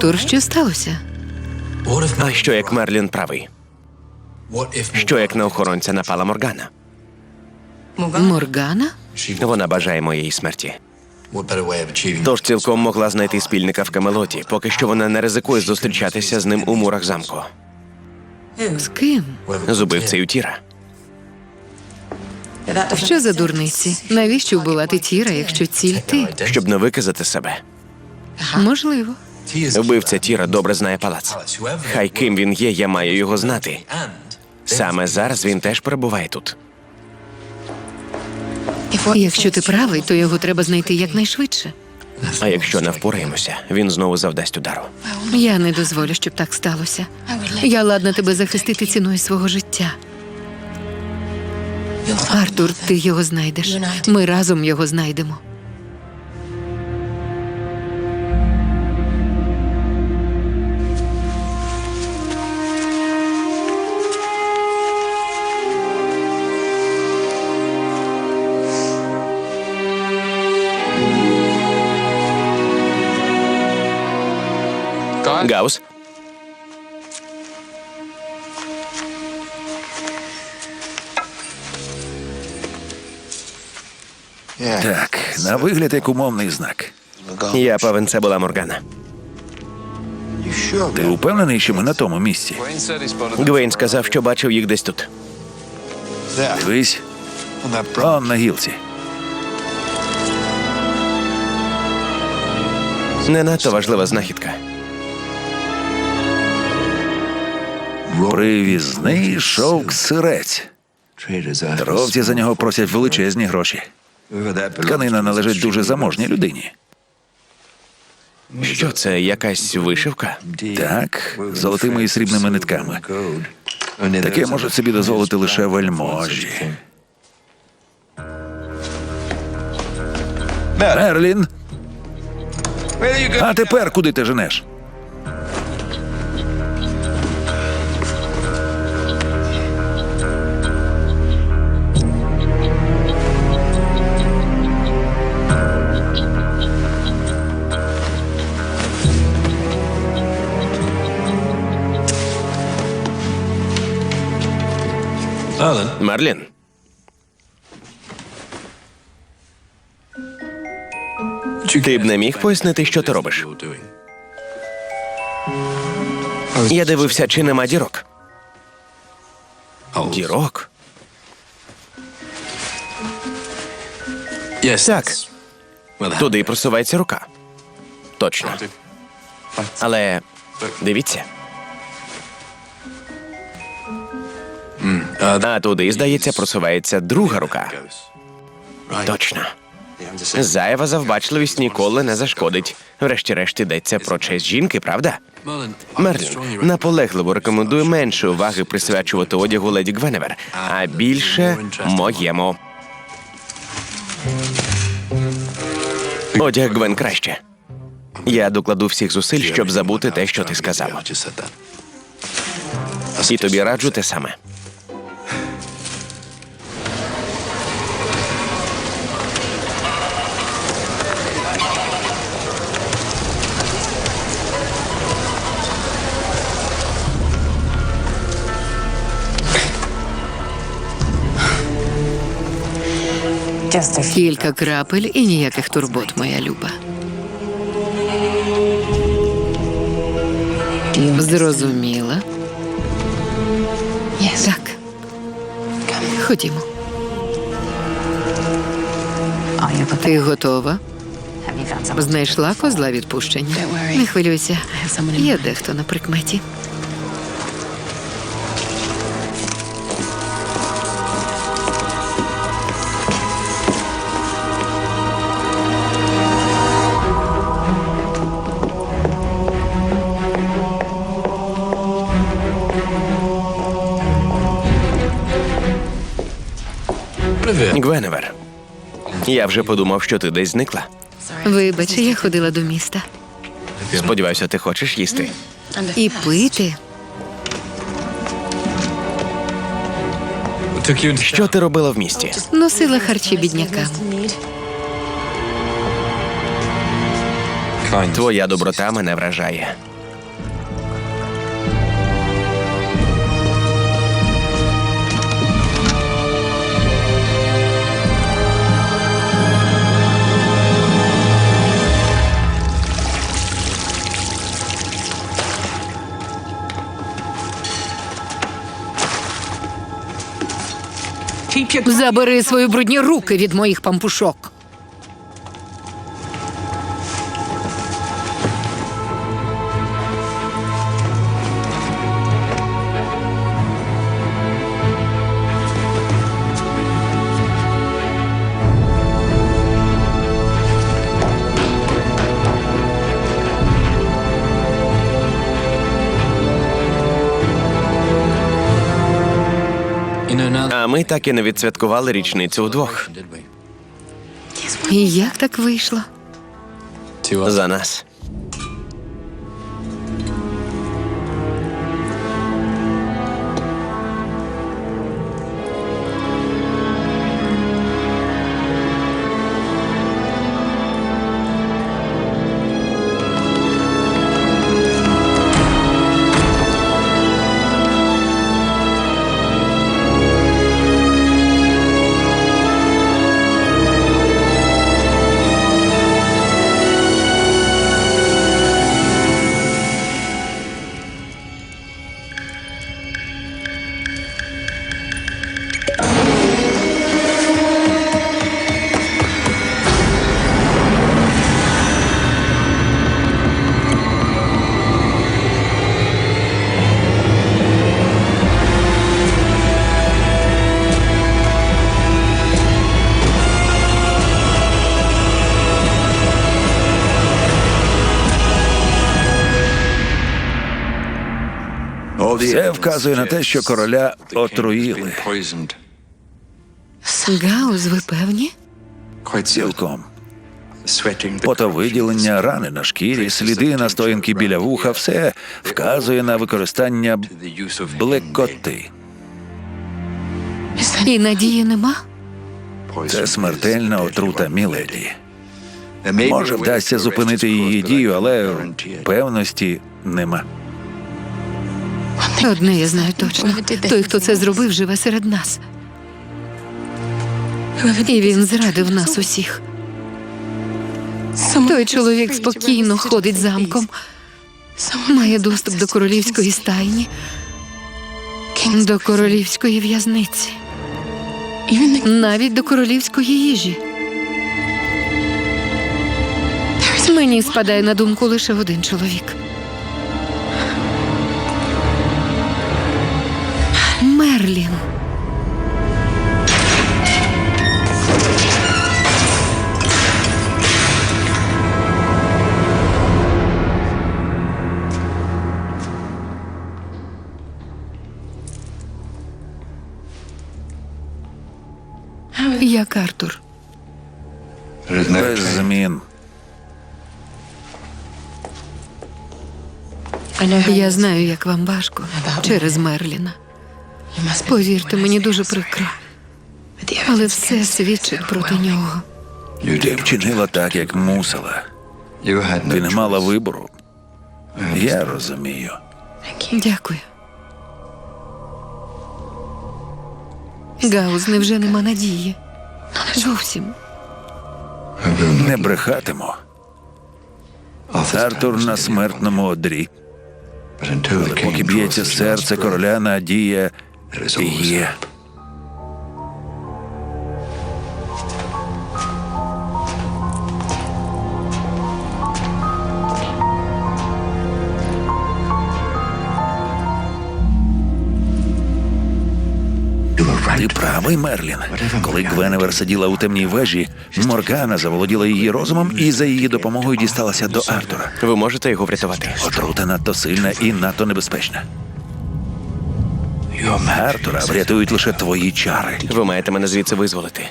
Артур, що сталося? А що як Мерлін правий? Що як на охоронця напала Моргана? Моргана? Вона бажає моєї смерті. Тож цілком могла знайти спільника в Камелоті, поки що вона не ризикує зустрічатися з ним у мурах замку. З ким? З убивцею Тіра. Що за дурниці? Навіщо вбивати Тіра, якщо ціль ти? Щоб не виказати себе. Можливо. Вбивця Тіра добре знає палац. Хай ким він є, я маю його знати. Саме зараз він теж перебуває тут. Якщо ти правий, то його треба знайти якнайшвидше. А якщо не впораємося, він знову завдасть удару. Я не дозволю, щоб так сталося. Я ладна тебе захистити ціною свого життя. Артур, ти його знайдеш. Ми разом його знайдемо. Гаус, Так, на вигляд як умовний знак. я певен, це була Моргана. Ти упевнений, що ми на тому місці? Гвейн сказав, що бачив їх десь тут. Дивись, он на гілці. Не надто важлива знахідка. Привізний шовк сирець. Торговці за нього просять величезні гроші. Тканина належить дуже заможній людині. Що це, якась вишивка? Так, золотими і срібними нитками. Таке можуть собі дозволити лише вельможі. Мерлін. А тепер куди ти женеш? Мерлін. Ти б не міг пояснити, що ти робиш? Я дивився, чи нема дірок. Дірок? Так. Туди просувається рука. Точно. Але дивіться. А туди, здається, просувається друга рука. Точно. Зайва завбачливість ніколи не зашкодить. Врешті-решт йдеться про честь жінки, правда? Мерлін наполегливо рекомендую менше уваги присвячувати одягу леді Гвеневер, а більше моєму. Одяг Гвен краще. Я докладу всіх зусиль, щоб забути те, що ти сказав. І тобі раджу те саме. Кілька крапель і ніяких турбот, моя люба. Зрозуміла. Так. Ходімо. Ти готова? Знайшла козла відпущення. Не хвилюйся. Є дехто на прикметі. Гвеневер. Я вже подумав, що ти десь зникла. Вибач, я ходила до міста. Сподіваюся, ти хочеш їсти. І пити. Що ти робила в місті? Носила харчі біднякам. Твоя доброта мене вражає. Забери свої брудні руки від моїх пампушок. А ми так і не відсвяткували річницю вдвох. І як так вийшло? За нас. Все вказує на те, що короля отруїли. Гаус, ви певні? Цілком. Потовиділення, рани на шкірі, сліди настоянки біля вуха, все вказує на використання блекоти. І надії нема? Це смертельна отрута Міледі. Може, вдасться зупинити її дію, але певності нема. Одне я знаю точно. Той, хто це зробив, живе серед нас. І він зрадив нас усіх. Той чоловік спокійно ходить замком, має доступ до королівської стайні, до королівської в'язниці, навіть до королівської їжі. Мені спадає на думку лише один чоловік. Мерлін. Як Артур. Без змін. Я знаю, як вам важко через Мерліна. Повірте, мені дуже прикро, але все свідчить проти нього. Ти вчинила так, як мусила. Ти не мала вибору. Я розумію. Дякую. Гаус, невже нема надії? Зовсім. Не брехатиму. Артур на смертному одрі. Але поки б'ється серце короля, надія є. Ти правий, Мерлін. Коли Гвеневер сиділа у темній вежі, Моргана заволоділа її розумом і за її допомогою дісталася до Артура. Ви можете його врятувати. Отрута надто сильна і надто небезпечна. Артура врятують лише твої чари. Ви маєте мене звідси визволити.